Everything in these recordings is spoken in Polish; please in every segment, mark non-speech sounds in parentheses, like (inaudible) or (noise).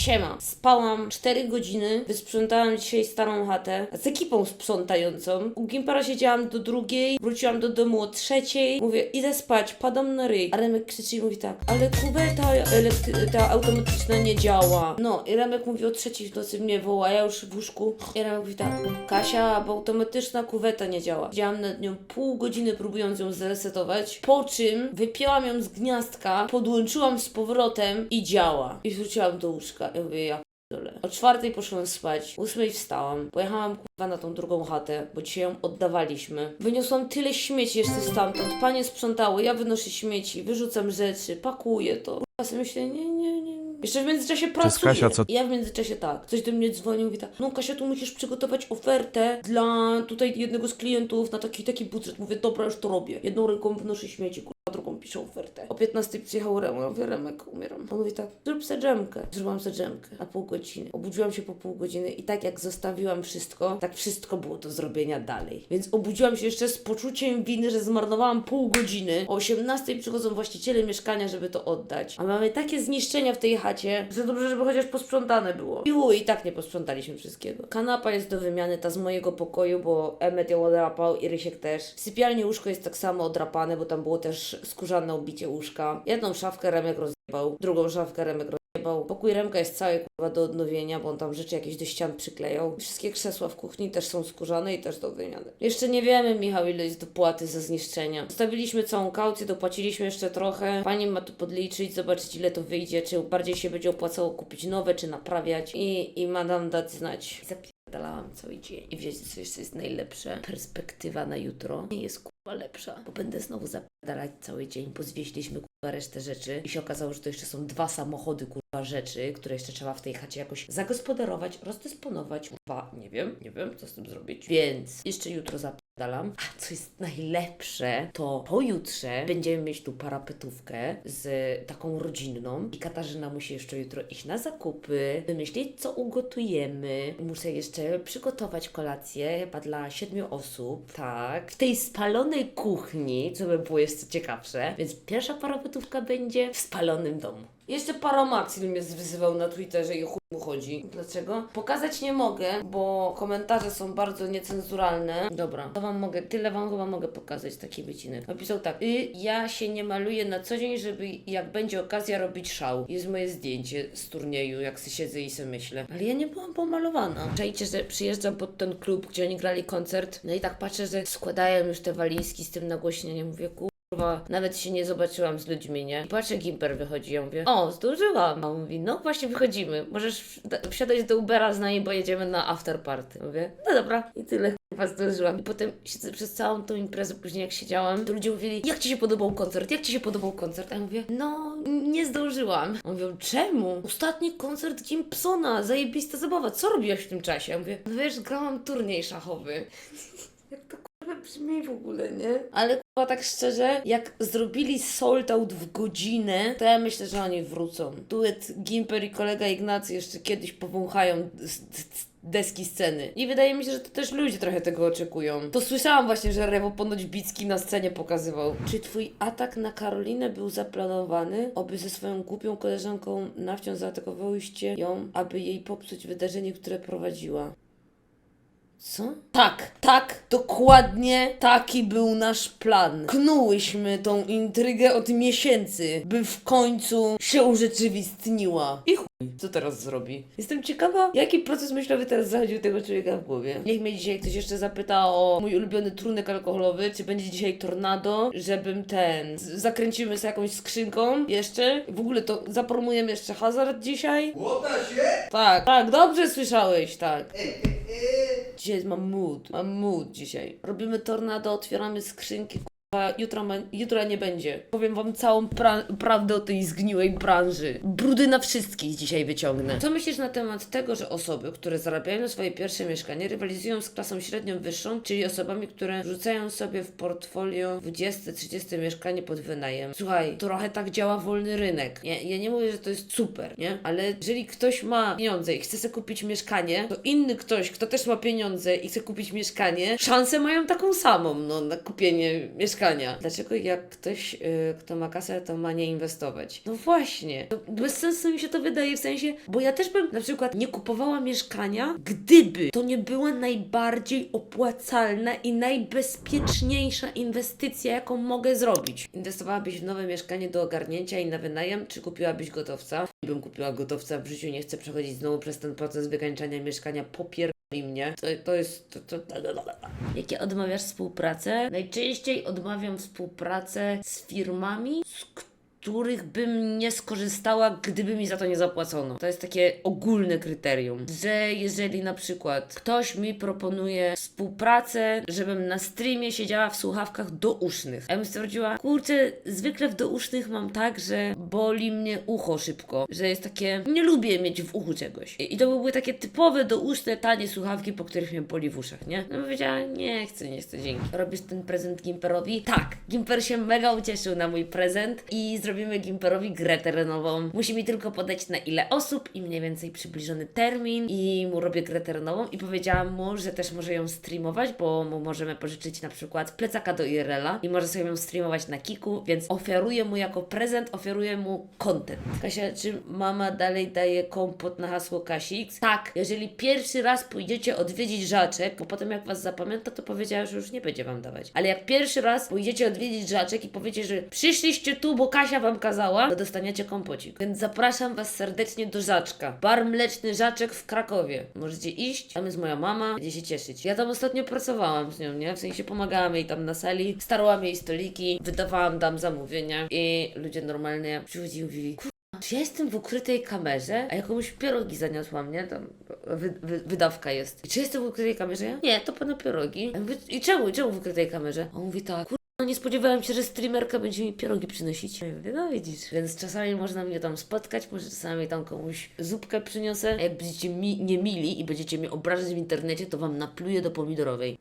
Siema. Spałam 4 godziny, wysprzątałam dzisiaj starą chatę z ekipą sprzątającą. U Gimpera siedziałam do drugiej, wróciłam do domu o trzeciej. Mówię, idę spać, padam na ryj. A Remek krzyczy i mówi tak, ale kubeta ta automatyczna nie działa. No i Remek mówi o trzeciej w nocy mnie woła, ja już w łóżku. I Remek mówi tak, Kasia, bo automatyczna kuweta nie działa. Siedziałam nad nią pół godziny próbując ją zresetować, po czym wypięłam ją z gniazdka, podłączyłam z powrotem i działa. I wróciłam do łóżka. Ja mówię, ja Dole. O czwartej poszłam spać, ósmej wstałam. Pojechałam kurwa na tą drugą chatę, bo dzisiaj ją oddawaliśmy. Wyniosłam tyle śmieci jeszcze stamtąd. Panie sprzątały, ja wynoszę śmieci, wyrzucam rzeczy, pakuję to. Kurwa sobie myślę, nie, nie, nie. Jeszcze w międzyczasie pracuję. Kasia, co- I ja w międzyczasie tak. Ktoś do mnie dzwoni, mówi tak, no Kasia, tu musisz przygotować ofertę dla tutaj jednego z klientów na taki taki budżet. Mówię, dobra, już to robię. Jedną ręką wnoszę śmieci, drugą piszę ofertę. O 15 przyjechał Remek, ja mówię, Remek, umieram. On mówi tak, zrób se dżemkę. Zrobiłam se dżemkę na pół godziny. Obudziłam się po pół godziny i tak jak zostawiłam wszystko, tak wszystko było do zrobienia dalej. Więc obudziłam się jeszcze z poczuciem winy, że zmarnowałam pół godziny. O 18 przychodzą właściciele mieszkania, żeby to oddać. A mamy takie zniszczenia w tej chacie, że dobrze, żeby chociaż posprzątane było. I u, i tak nie posprzątaliśmy wszystkiego. Kanapa jest do wymiany, ta z mojego pokoju, bo Emmet ją odrapał i Rysiek też. W sypialni łóżko jest tak samo odrapane, bo tam było też skórzane obicie łóżka. Jedną szafkę Remek rozjebał, drugą szafkę Remek rozjebał. Pokój Remka jest cały kurwa do odnowienia, bo on tam rzeczy jakieś do ścian przyklejał. Wszystkie krzesła w kuchni też są skórzane i też do wymiany. Jeszcze nie wiemy, Michał, ile jest dopłaty za zniszczenia. Zostawiliśmy całą kaucję, dopłaciliśmy jeszcze trochę. Pani ma tu podliczyć, zobaczyć ile to wyjdzie, czy bardziej się będzie opłacało kupić nowe, czy naprawiać i, i ma nam dać znać. Zapierdalałam cały dzień i wiecie co jeszcze jest najlepsze? Perspektywa na jutro nie jest kurwa lepsza, bo będę znowu zapierdalać cały dzień, bo zwieźliśmy kurwa resztę rzeczy i się okazało, że to jeszcze są dwa samochody kurwa rzeczy, które jeszcze trzeba w tej chacie jakoś zagospodarować, rozdysponować. Kurwa, nie wiem, nie wiem co z tym zrobić. Więc jeszcze jutro A co jest najlepsze, to pojutrze będziemy mieć tu parapetówkę z taką rodzinną i Katarzyna musi jeszcze jutro iść na zakupy, wymyślić co ugotujemy. Muszę jeszcze przygotować kolację chyba dla siedmiu osób, tak. W tej spalonej kuchni, co by było jeszcze ciekawsze. Więc pierwsza parapetówka będzie w spalonym domu. Jeszcze Paramaxil mnie wyzywał na Twitterze i chuj mu chodzi. Dlaczego? Pokazać nie mogę, bo komentarze są bardzo niecenzuralne. Dobra, to wam mogę, tyle wam chyba mogę pokazać taki wycinek. Napisał tak, y, ja się nie maluję na co dzień, żeby jak będzie okazja robić szał. Jest moje zdjęcie z turnieju, jak se siedzę i sobie myślę. Ale ja nie byłam pomalowana. Czajcie, że przyjeżdżam pod ten klub, gdzie oni grali koncert, no i tak patrzę, że składają już te walizki z tym nagłośnieniem. Mówię, ku... Kurwa, nawet się nie zobaczyłam z ludźmi, nie? I patrzę, Gimper wychodzi, ja mówię, o, zdążyłam. A on mówi, no właśnie wychodzimy, możesz wsiadać do Ubera z nami, bo jedziemy na after party. Mówię, no dobra, i tyle. Chyba zdążyłam. I potem siedzę przez całą tą imprezę, później jak siedziałam, to ludzie mówili, jak Ci się podobał koncert? Jak Ci się podobał koncert? A ja mówię, no, nie zdążyłam. A Mówią, czemu? Ostatni koncert Gimpsona, zajebista zabawa. Co robiłaś w tym czasie? Ja mówię, no wiesz, grałam turniej szachowy. (laughs) jak to kurwa brzmi w ogóle, nie? Ale kurwa tak szczerze, jak zrobili sold out w godzinę, to ja myślę, że oni wrócą. Duet Gimper i kolega Ignacy jeszcze kiedyś powąchają deski sceny. I wydaje mi się, że to też ludzie trochę tego oczekują. To słyszałam właśnie, że Rewo ponoć Bicki na scenie pokazywał. Czy twój atak na Karolinę był zaplanowany? Oby ze swoją głupią koleżanką nawciąż zaatakowałyście ją, aby jej popsuć wydarzenie, które prowadziła. Co? Tak, tak, dokładnie taki był nasz plan. Knułyśmy tą intrygę od miesięcy, by w końcu się urzeczywistniła. I co teraz zrobi? Jestem ciekawa, jaki proces myślowy teraz zachodził tego człowieka w głowie. Niech mnie dzisiaj ktoś jeszcze zapyta o mój ulubiony trunek alkoholowy, czy będzie dzisiaj tornado, żebym ten... z- Zakręcimy sobie jakąś skrzynką jeszcze. W ogóle to zapromujemy jeszcze hazard dzisiaj. Łota się? Tak, tak, dobrze słyszałeś, tak. Dzisiaj mam mood, mam mood dzisiaj. Robimy tornado, otwieramy skrzynki, jutro, ma, jutra nie będzie. Powiem wam całą pra- prawdę o tej zgniłej branży. Brudy na wszystkich dzisiaj wyciągnę. Co myślisz na temat tego, że osoby, które zarabiają swoje pierwsze mieszkanie, rywalizują z klasą średnią wyższą, czyli osobami, które rzucają sobie w portfolio 20-30 mieszkanie pod wynajem? Słuchaj, trochę tak działa wolny rynek. Nie, ja nie mówię, że to jest super, nie? Ale jeżeli ktoś ma pieniądze i chce sobie kupić mieszkanie, to inny ktoś, kto też ma pieniądze i chce kupić mieszkanie, szansę mają taką samą, no, na kupienie mieszkania mieszkania. Dlaczego jak ktoś, y, kto ma kasę, to ma nie inwestować? No właśnie. To bez sensu mi się to wydaje, w sensie, bo ja też bym na przykład nie kupowała mieszkania, gdyby to nie była najbardziej opłacalna i najbezpieczniejsza inwestycja, jaką mogę zrobić. Inwestowałabyś w nowe mieszkanie do ogarnięcia i na wynajem, czy kupiłabyś gotowca? Bym kupiła gotowca, w życiu nie chcę przechodzić znowu przez ten proces wykańczania mieszkania, popier mnie. To, to jest. To, to... Jakie odmawiasz współpracę? Najczęściej odmawiam współpracę z firmami, z których bym nie skorzystała, gdyby mi za to nie zapłacono. To jest takie ogólne kryterium, że jeżeli na przykład ktoś mi proponuje współpracę, żebym na streamie siedziała w słuchawkach dousznych, a ja bym stwierdziła, kurczę, zwykle w dousznych mam tak, że boli mnie ucho szybko, że jest takie, nie lubię mieć w uchu czegoś. I to były takie typowe douszne, tanie słuchawki, po których mnie boli w uszach, nie? No powiedziała, nie chcę, nie chcę, dzięki. Robisz ten prezent Gimperowi? Tak, Gimper się mega ucieszył na mój prezent i zrobimy Gimperowi grę terenową. Musi mi tylko podać na ile osób i mniej więcej przybliżony termin i mu robię grę terenową i powiedziałam mu, że też może ją streamować, bo mu możemy pożyczyć na przykład plecaka do IRL-a i może sobie ją streamować na Kiku, więc ofiaruję mu jako prezent, ofiaruję mu content. Kasia, czy mama dalej daje kompot na hasło Kasix? Tak, jeżeli pierwszy raz pójdziecie odwiedzić Żaczek, bo potem jak Was zapamięta, to powiedziała, że już nie będzie Wam dawać. Ale jak pierwszy raz pójdziecie odwiedzić Żaczek i powiecie, że przyszliście tu, bo Kasia Wam kazała, to dostaniecie kompocik. Więc zapraszam Was serdecznie do Żaczka. Bar mleczny Żaczek w Krakowie. Możecie iść, tam jest moja mama, będzie się cieszyć. Ja tam ostatnio pracowałam z nią, nie? W sensie pomagałam jej tam na sali, starłam jej stoliki, wydawałam tam zamówienia i ludzie normalnie przychodzili i mówili, czy ja jestem w ukrytej kamerze, a jakąś pierogi zaniosłam, nie? Tam wy, wy, wydawka jest. I czy jestem w ukrytej kamerze? Nie, to pana pierogi. Mówię, I czemu? Czemu w ukrytej kamerze? On mówi tak, "Kurwa, no nie spodziewałem się, że streamerka będzie mi pierogi przynosić. Ja mówię, no widzisz. Więc czasami można mnie tam spotkać, może czasami tam komuś zupkę przyniosę. A jak będziecie mi nie mili i będziecie mnie obrażać w internecie, to wam napluję do pomidorowej.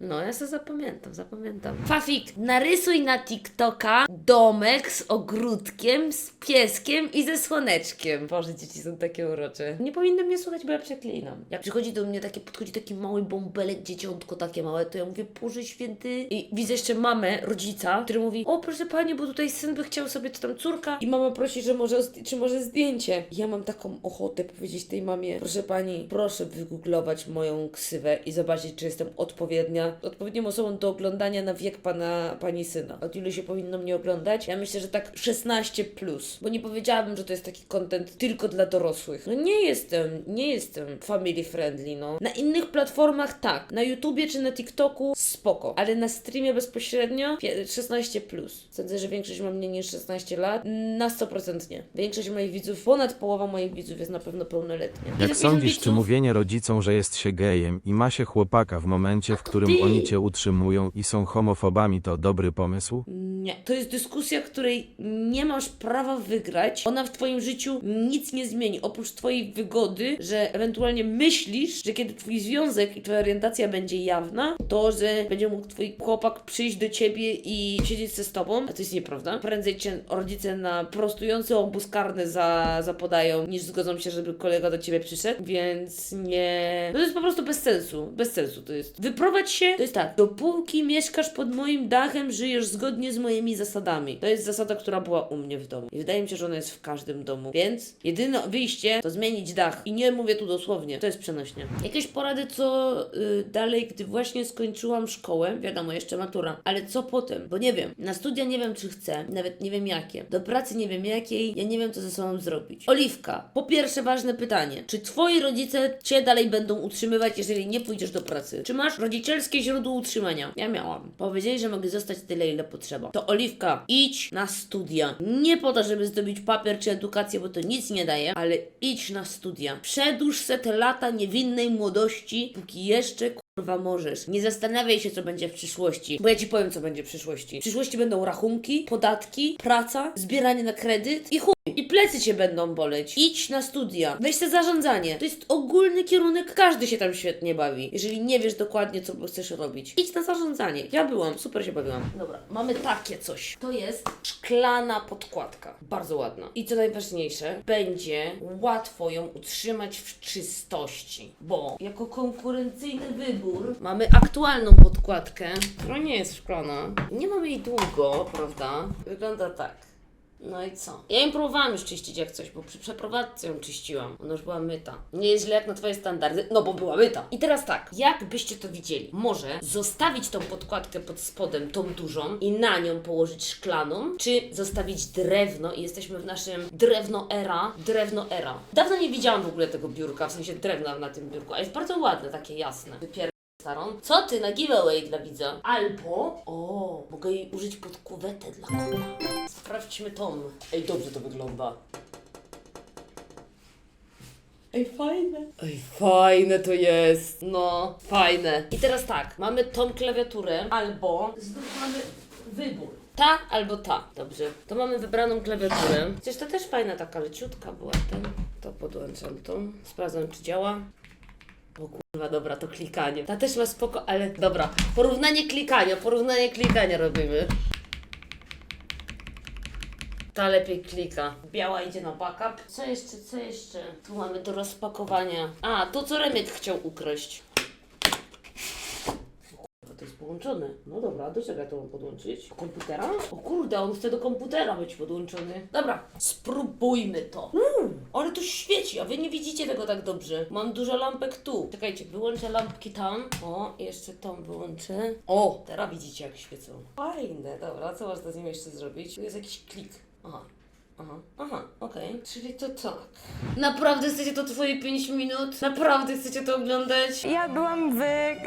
No, ja sobie zapamiętam, zapamiętam. Fafik, narysuj na TikToka domek z ogródkiem, z pieskiem i ze słoneczkiem. Boże, dzieci są takie urocze. Nie powinny mnie słuchać, bo ja przeklinam. Jak przychodzi do mnie takie, podchodzi taki mały bąbelek, dzieciątko takie małe, to ja mówię, Boże święty. I widzę jeszcze mamę, rodzica, który mówi, o proszę pani, bo tutaj syn by chciał sobie, czy tam córka. I mama prosi, że może, czy może zdjęcie. Ja mam taką ochotę powiedzieć tej mamie, proszę pani, proszę wygooglować moją ksywę i zobaczyć, czy jestem odpowiednia, odpowiednią osobą do oglądania na wiek pana, pani syna. Od ilu się powinno mnie oglądać? Ja myślę, że tak 16 plus, bo nie powiedziałabym, że to jest taki content tylko dla dorosłych. No nie jestem, nie jestem family friendly, no. Na innych platformach tak, na YouTubie czy na TikToku spoko, ale na streamie bezpośrednio pie- 16 plus. Sądzę, że większość ma mniej niż 16 lat. Na 100% nie. Większość moich widzów, ponad połowa moich widzów jest na pewno pełnoletnia. Jak sądzisz, czy mówienie rodzicom, że jest się gejem i ma się chłopaka w momencie, w którym? Oni cię utrzymują i są homofobami, to dobry pomysł? Nie, to jest dyskusja, której nie masz prawa wygrać. Ona w Twoim życiu nic nie zmieni, oprócz Twojej wygody, że ewentualnie myślisz, że kiedy Twój związek i Twoja orientacja będzie jawna, to, że będzie mógł Twój chłopak przyjść do Ciebie i siedzieć ze z Tobą, a to jest nieprawda. Prędzej Cię rodzice na prostujący obóz karny za, zapodają, niż zgodzą się, żeby kolega do Ciebie przyszedł, więc nie... No to jest po prostu bez sensu, bez sensu to jest. Wyprowadź się, to jest tak, dopóki mieszkasz pod moim dachem, żyjesz zgodnie z moimi zasadami. To jest zasada, która była u mnie w domu. I wydaje mi się, że ona jest w każdym domu. Więc jedyne wyjście to zmienić dach. I nie mówię tu dosłownie, to jest przenośnie. Jakieś porady, co y, dalej, gdy właśnie skończyłam szkołę, wiadomo, jeszcze matura, ale co potem? Bo nie wiem. Na studia nie wiem, czy chcę, nawet nie wiem jakie. Do pracy nie wiem jakiej, ja nie wiem, co ze sobą zrobić. Oliwka, po pierwsze ważne pytanie. Czy twoi rodzice cię dalej będą utrzymywać, jeżeli nie pójdziesz do pracy? Czy masz rodzicielskie źródło utrzymania? Ja miałam. Powiedzieli, że mogę zostać tyle, ile potrzeba. To Oliwka, idź na studia. Nie po to, żeby zdobyć papier czy edukację, bo to nic nie daje, ale idź na studia. Przedłuż se te lata niewinnej młodości, póki jeszcze Kurwa możesz. Nie zastanawiaj się, co będzie w przyszłości. Bo ja ci powiem, co będzie w przyszłości. W przyszłości będą rachunki, podatki, praca, zbieranie na kredyt i chuj. I plecy cię będą boleć. Idź na studia. Weź te zarządzanie. To jest ogólny kierunek, każdy się tam świetnie bawi. Jeżeli nie wiesz dokładnie, co chcesz robić. Idź na zarządzanie. Ja byłam, super się bawiłam. Dobra, mamy takie coś. To jest szklana podkładka. Bardzo ładna. I co najważniejsze, będzie łatwo ją utrzymać w czystości. Bo jako konkurencyjny wybór mamy aktualną podkładkę, która nie jest szklana. Nie mamy jej długo, prawda? Wygląda tak. No i co? Ja ją próbowałam już czyścić jak coś, bo przy przeprowadzce ją czyściłam. Ona już była myta. Nie jest źle jak na twoje standardy, no bo była myta. I teraz tak, jak byście to widzieli? Może zostawić tą podkładkę pod spodem, tą dużą i na nią położyć szklaną, czy zostawić drewno i jesteśmy w naszym drewno era, drewno era. Dawno nie widziałam w ogóle tego biurka, w sensie drewna na tym biurku, a jest bardzo ładne, takie jasne. Wypier starą. Co ty na giveaway dla widza? Albo, o, mogę jej użyć pod kuwetę dla kota. Sprawdźmy tom. Ej, dobrze to wygląda. Ej, fajne. Ej, fajne to jest. No, fajne. I teraz tak, mamy tą klawiaturę, albo znów mamy wybór. Ta albo ta. Dobrze. To mamy wybraną klawiaturę. Chociaż to też fajna taka leciutka była. Ten. To podłączam tą. Sprawdzam, czy działa. O kurwa, dobra, to klikanie. Ta też ma spoko, ale dobra. Porównanie klikania, porównanie klikania robimy. Ta lepiej klika. Biała idzie na backup. Co jeszcze, co jeszcze? Tu mamy do rozpakowania. A, to co Remek chciał ukraść. Połączone. No dobra, do czego ja to mam podłączyć? Do komputera? O kurde, on chce do komputera być podłączony. Dobra, spróbujmy to. Mm, ale to świeci, a wy nie widzicie tego tak dobrze. Mam dużo lampek tu. Czekajcie, wyłączę lampki tam. O, jeszcze tą wyłączę. O, teraz widzicie jak świecą. Fajne, dobra, co można z nim jeszcze zrobić? Tu jest jakiś klik. Aha. Aha, aha, okej. Czyli to tak. Naprawdę chcecie to twoje 5 minut? Naprawdę chcecie to oglądać? Ja byłam w,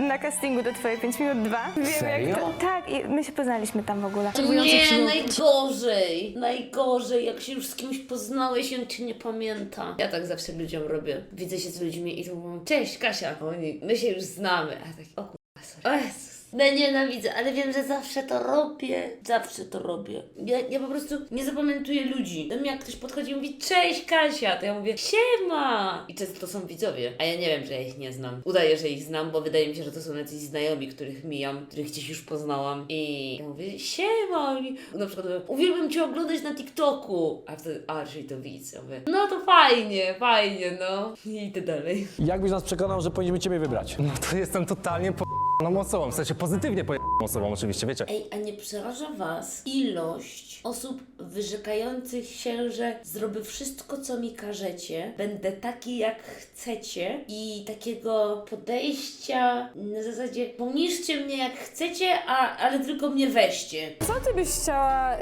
na castingu do Twoje 5 minut 2. Wiem Serio? jak to. Tak, i my się poznaliśmy tam w ogóle. Nie, najgorzej. Najgorzej, jak się już z kimś poznałeś i on cię nie pamięta. Ja tak zawsze ludziom robię. Widzę się z ludźmi i to mówią, cześć Kasia. A Oni, my się już znamy. A tak, o kurwa, sorry. O Jezus. No nienawidzę, ale wiem, że zawsze to robię. Zawsze to robię. Ja, ja po prostu nie zapamiętuję ludzi. Do mnie jak ktoś podchodzi i mówi, cześć Kasia, to ja mówię, siema. I często to są widzowie, a ja nie wiem, że ja ich nie znam. Udaję, że ich znam, bo wydaje mi się, że to są jacyś znajomi, których mijam, których gdzieś już poznałam. I ja mówię, siema. Oni na przykład mówią, uwielbiam Cię oglądać na TikToku. A wtedy, a, czyli to widz. Ja mówię, no to fajnie, fajnie, no. I idę dalej. Jak byś nas przekonał, że powinniśmy ciebie wybrać? No to jestem totalnie po***ną osobą, w sensie pozytywnie po***ną osobą oczywiście, wiecie. Ej, a nie przeraża Was ilość osób wyrzekających się, że zrobię wszystko, co mi każecie, będę taki, jak chcecie i takiego podejścia na zasadzie poniżcie mnie jak chcecie, a, ale tylko mnie weźcie. Co ty byś chciała,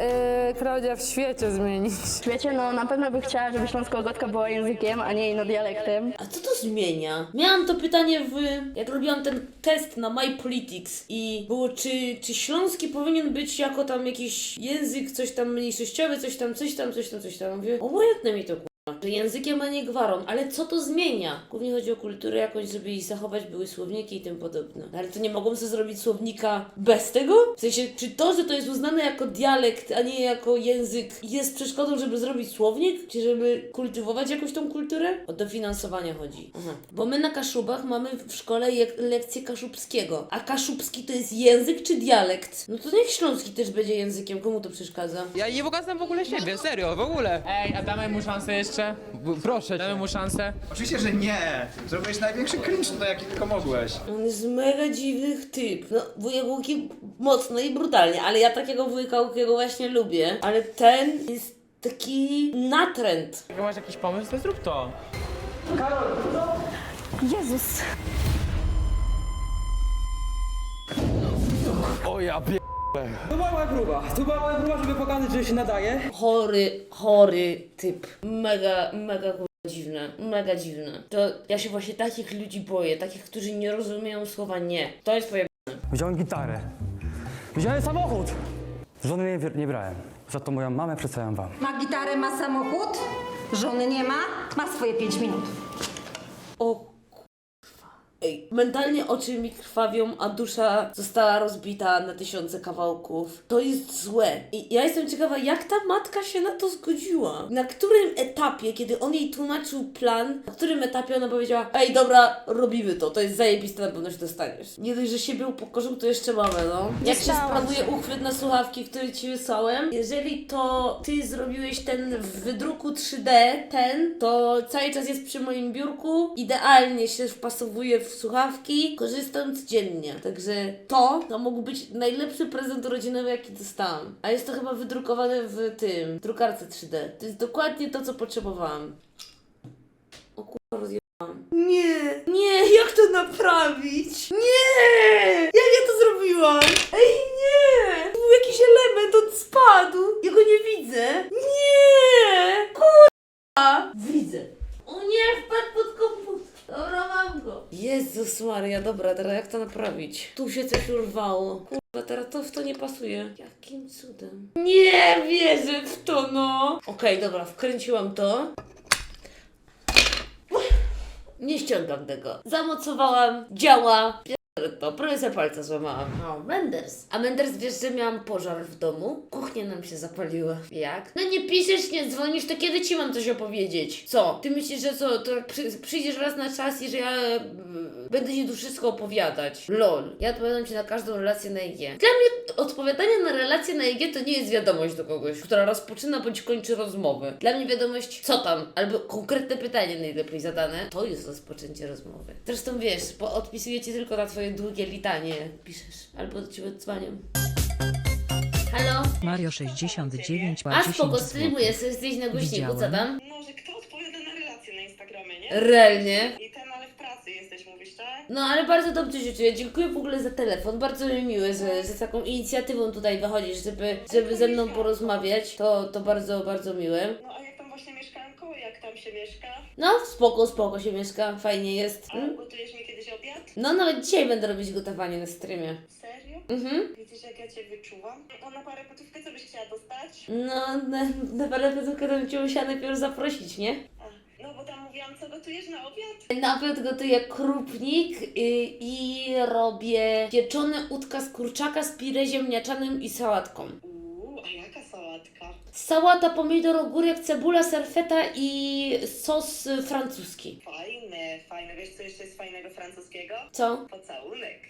y, Klaudia, w świecie zmienić? Wiecie, no na pewno by chciała, żeby śląsko-gotka była językiem, a nie ino dialektem. A co to zmienia? Miałam to pytanie w... jak robiłam ten test na My Politics i było czy, czy śląski powinien być jako tam jakiś język, coś tam mniejszościowy, coś tam, coś tam, coś tam, coś tam. Mówię, obojętne mi to że językiem, a nie gwarą, ale co to zmienia? Głównie chodzi o kulturę jakąś, żeby ich zachować, były słowniki i tym podobne. No, ale to nie mogą sobie zrobić słownika bez tego? W sensie, czy to, że to jest uznane jako dialekt, a nie jako język, jest przeszkodą, żeby zrobić słownik? Czy żeby kultywować jakąś tą kulturę? O dofinansowania chodzi. Aha. Bo my na Kaszubach mamy w szkole jak- lekcję kaszubskiego. A kaszubski to jest język czy dialekt? No to niech śląski też będzie językiem. Komu to przeszkadza? Ja nie pokazam w ogóle siebie, serio, w ogóle. Ej, a damy mu szansę jeszcze? B- proszę Damy cię. mu szansę? Oczywiście, że nie! Zrobiłeś największy cringe tutaj, jaki tylko mogłeś. On jest mega dziwny typ. No, wujek Łuki mocno i brutalnie, ale ja takiego wujka Łukiego właśnie lubię. Ale ten jest taki natręt. Jak masz jakiś pomysł, to zrób to. Jezus. O ja pie... To była moja próba, to moja próba, żeby pokazać, że się nadaje. Chory, chory typ. Mega, mega kurwa dziwne. Mega dziwne. To ja się właśnie takich ludzi boję. Takich, którzy nie rozumieją słowa nie. To jest twoje Wziąłem gitarę. Wziąłem samochód. Żony nie, nie brałem. Za to moją mamę przedstawiam wam. Ma gitarę, ma samochód, żony nie ma, ma swoje 5 minut. O. Ej, mentalnie oczy mi krwawią, a dusza została rozbita na tysiące kawałków. To jest złe. I ja jestem ciekawa, jak ta matka się na to zgodziła. Na którym etapie, kiedy on jej tłumaczył plan, na którym etapie ona powiedziała, ej dobra, robimy to, to jest zajebiste, na pewno się dostaniesz. Nie dość, że siebie upokorzył, to jeszcze mamy, no. Jak się sprawuje uchwyt na słuchawki, który ci wysłałem? Jeżeli to ty zrobiłeś ten w wydruku 3D, ten, to cały czas jest przy moim biurku, idealnie się wpasowuje w słuchawki, korzystam codziennie. Także to, to mógł być najlepszy prezent urodzinowy, jaki dostałam. A jest to chyba wydrukowane w tym, drukarce 3D. To jest dokładnie to, co potrzebowałam. O kurwa, rozjebałam. Nie, nie, jak to naprawić? Nie! Jak ja to zrobiłam? Ej, nie! Tu był jakiś element, on spadł. Ja go nie widzę. Nie! Kurwa! Widzę. O nie, wpadł pod komputer. Dobra, mam go. Jezus Maria, dobra, teraz jak to naprawić? Tu się coś urwało. Kurwa, teraz to w to nie pasuje. Jakim cudem? Nie wierzę w to, no. Okej, dobra, wkręciłam to. Nie ściągam tego. Zamocowałam, działa. To, prawie sobie palca złamałam. O, Menders. A Menders, wiesz, że miałam pożar w domu? Kuchnia nam się zapaliła. Jak? No nie piszesz, nie dzwonisz, to kiedy ci mam coś opowiedzieć? Co? Ty myślisz, że co, to jak przy, przyjdziesz raz na czas i że ja e, będę ci tu wszystko opowiadać? Lol. Ja odpowiadam ci na każdą relację na IG. Dla mnie odpowiadanie na relację na IG to nie jest wiadomość do kogoś, która rozpoczyna bądź kończy rozmowę. Dla mnie wiadomość, co tam, albo konkretne pytanie najlepiej zadane, to jest rozpoczęcie rozmowy. Zresztą wiesz, bo odpisuję ci tylko na twoje długie litanie. Piszesz, albo do ciebie dzwonią. Halo? Mario 69 ma A 10 spoko, streamuję, sobie jesteś na głośniku, co Widziałem. tam? Może kto odpowiada na relacje na Instagramie, nie? Realnie. I ten, ale w pracy jesteś, mówisz, tak? No ale bardzo dobrze się czuję. Dziękuję w ogóle za telefon. Bardzo mi miłe, że, że z taką inicjatywą tutaj wychodzisz, żeby, żeby ze mną porozmawiać. To, to bardzo, bardzo miłe. No a jak tam się mieszka? No, spoko, spoko się mieszka, fajnie jest. A Mm? gotujesz mi kiedyś obiad? No, nawet dzisiaj będę robić gotowanie na streamie. Serio? Mhm. Widzisz, jak ja Cię wyczuwam? O, na parę potówkę co byś chciała dostać? No, na, na parę pytówkę to bym Cię musiała najpierw zaprosić, nie? A, no bo tam mówiłam, co gotujesz na obiad? Na obiad gotuję krupnik y, i robię pieczone udka z kurczaka z pire ziemniaczanym i sałatką. Uuu, a jaka sałatka? Sałata, pomidor, ogórek, cebula, serfeta i sos francuski. Fajne, fajne. Wiesz co jeszcze jest fajnego francuskiego? Co? Pocałunek.